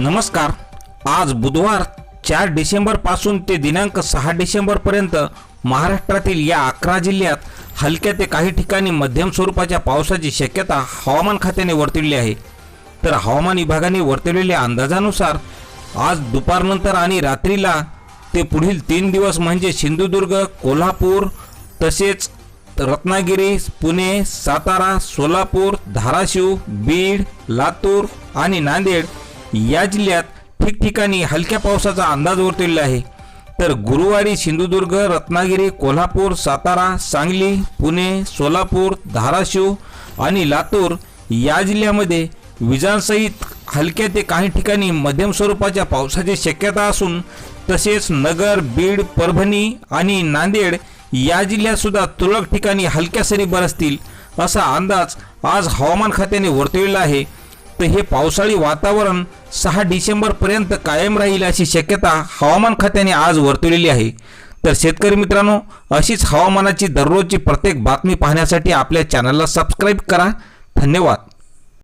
नमस्कार. आज बुधवार चार डिसेंबरपासून ते दिनांक सहा डिसेंबरपर्यंत महाराष्ट्रातील या अकरा जिल्ह्यात हलक्या ते काही ठिकाणी मध्यम स्वरूपाच्या पावसाची शक्यता हवामान खात्याने वर्तवली आहे. तर हवामान विभागाने वर्तवलेल्या अंदाजानुसार आज दुपारनंतर आणि रात्रीला ते पुढील तीन दिवस म्हणजे सिंधुदुर्ग कोल्हापूर तसेच रत्नागिरी पुणे सातारा सोलापूर धाराशिव बीड लातूर आणि नांदेड या जिल्ह्यात ठिकठिकाणी हलक्या पावसाचा अंदाज वर्तवलेला आहे. तर गुरुवारी सिंधुदुर्ग रत्नागिरी कोल्हापूर सातारा सांगली पुणे सोलापूर धाराशिव आणि लातूर या जिल्ह्यामध्ये विजांसहित हलक्या ते काही ठिकाणी मध्यम स्वरूपाच्या पावसाची शक्यता असून तसेच नगर बीड परभणी आणि नांदेड या जिल्ह्यातसुद्धा तुरळक ठिकाणी हलक्या सरी बरसतील असा अंदाज आज हवामान खात्याने वर्तवलेला आहे. तर हे पावसाळी वातावरण सहा डिसेंबरपर्यंत कायम राहील अशी शक्यता हवामान खात्याने आज वर्तवलेली आहे. तर शेतकरी मित्रांनो अशीच हवामानाची दररोजची प्रत्येक बातमी पाहण्यासाठी आपल्या चॅनलला सबस्क्राईब करा. धन्यवाद.